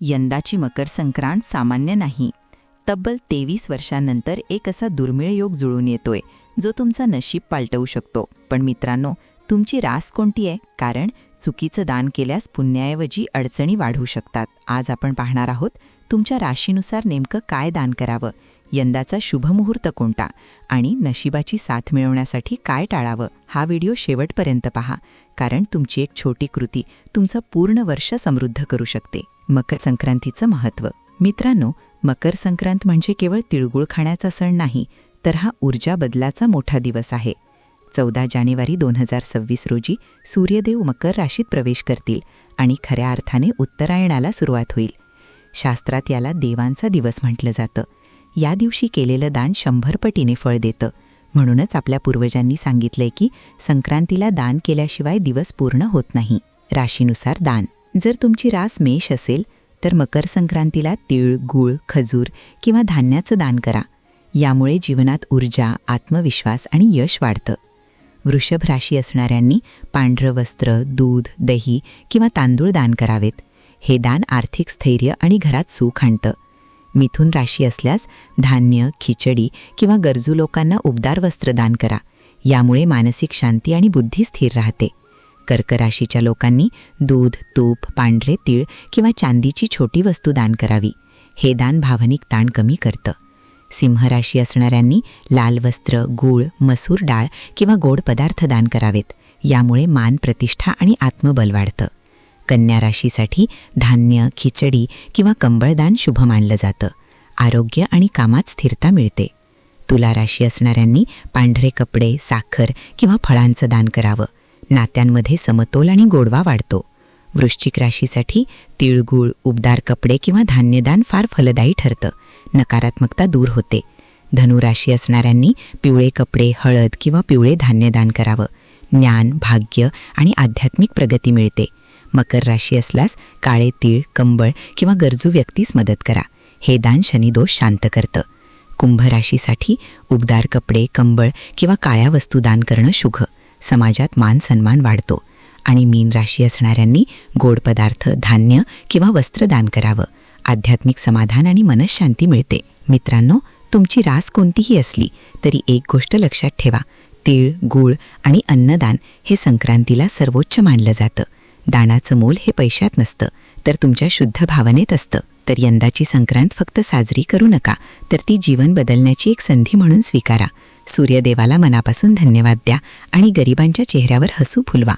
यंदाची मकर संक्रांत सामान्य नाही. तब्बल तेवीस वर्षांनंतर एक असा दुर्मिळ योग जुळून येतोय जो तुमचा नशीब पालटवू शकतो. पण मित्रांनो तुमची रास कोणती आहे? कारण चुकीचं दान केल्यास पुण्याऐवजी अडचणी वाढू शकतात. आज आपण पाहणार आहोत तुमच्या राशीनुसार नेमकं काय दान करावं? यंदाचा शुभमुहूर्त कोणता? आणि नशिबाची साथ मिळवण्यासाठी काय टाळावं? हा व्हिडिओ शेवटपर्यंत पहा कारण तुमची एक छोटी कृती तुमचं पूर्ण वर्ष समृद्ध करू शकते. मकर संक्रांतीचं महत्त्व. मित्रांनो मकर संक्रांत म्हणजे केवळ तिळगुळ खाण्याचा सण नाही तर हा ऊर्जा बदलाचा मोठा दिवस आहे. चौदा जानेवारी दोन हजार सव्वीस रोजी सूर्यदेव मकर राशीत प्रवेश करतील आणि खऱ्या अर्थाने उत्तरायणाला सुरुवात होईल. शास्त्रात याला देवांचा दिवस म्हटलं जातं. या दिवशी केलेलं दान शंभर पटीने फळ देतं. म्हणूनच आपल्या पूर्वजांनी सांगितलंय की संक्रांतीला दान केल्याशिवाय दिवस पूर्ण होत नाही. राशीनुसार दान. जर तुमची रास मेष असेल तर मकर संक्रांतीला तीळ गूळ खजूर किंवा धान्याचं दान करा. यामुळे जीवनात ऊर्जा आत्मविश्वास आणि यश वाढतं. वृषभ राशी असणाऱ्यांनी पांढरं वस्त्र दूध दही किंवा तांदूळ दान करावेत. हे दान आर्थिक स्थैर्य आणि घरात सुख आणतं. मिथुन राशी असल्यास धान्य खिचडी किंवा गरजू लोकांना उबदार वस्त्र दान करा. यामुळे मानसिक शांती आणि बुद्धी स्थिर राहते. कर्क राशीच्या लोकांनी दूध तूप पांढरे तीळ किंवा चांदीची छोटी वस्तू दान करावी. हे दान भावनिक ताण कमी करतं. सिंहराशी असणाऱ्यांनी लाल वस्त्र गूळ मसूर डाळ किंवा गोड पदार्थ दान करावेत. यामुळे मान प्रतिष्ठा आणि आत्मबल वाढतं. कन्या राशीसाठी धान्य खिचडी किंवा कंबळदान शुभ मानलं जातं. आरोग्य आणि कामात स्थिरता मिळते. तुला राशी असणाऱ्यांनी पांढरे कपडे साखर किंवा फळांचं दान करावं. नात्यांमध्ये समतोल आणि गोडवा वाढतो. वृश्चिक राशीसाठी तिळगुळ उबदार कपडे किंवा धान्यदान फार फलदायी ठरतं. नकारात्मकता दूर होते. धनुराशी असणाऱ्यांनी पिवळे कपडे हळद किंवा पिवळे धान्यदान करावं. ज्ञान भाग्य आणि आध्यात्मिक प्रगती मिळते. मकर राशी असल्यास काळे तीळ कंबळ किंवा गरजू व्यक्तीस मदत करा. हे दान शनिदोष शांत करतं. कुंभ राशीसाठी उबदार कपडे कंबळ किंवा काळ्या वस्तू दान करणं शुभ. समाजात मान सन्मान वाढतो आणि मीन राशी असणाऱ्यांनी गोड पदार्थ धान्य किंवा वस्त्र दान करावं. आध्यात्मिक समाधान आणि मनशांती मिळते. मित्रांनो तुमची रास कोणतीही असली तरी एक गोष्ट लक्षात ठेवा. तीळ गूळ आणि अन्नदान हे संक्रांतीला सर्वोच्च मानलं जातं. दानाचं मोल हे पैशात नसतं तर तुमच्या शुद्ध भावनेत असतं. तर यंदाची संक्रांत फक्त साजरी करू नका तर ती जीवन बदलण्याची एक संधी म्हणून स्वीकारा. सूर्यदेवाला मनापासून धन्यवाद द्या आणि गरिबांच्या चेहऱ्यावर हसू फुलवा.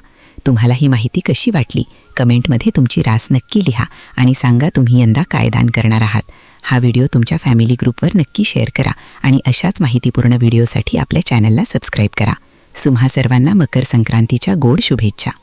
तुम्हाला ही माहिती कशी वाटली? कमेंटमध्ये तुमची रास नक्की लिहा आणि सांगा तुम्ही यंदा काय दान करणार आहात. हा व्हिडिओ तुमच्या फॅमिली ग्रुपवर नक्की शेअर करा आणि अशाच माहितीपूर्ण व्हिडिओसाठी आपल्या चॅनलला सबस्क्राईब करा. सुम्हा सर्वांना मकर संक्रांतीच्या गोड शुभेच्छा.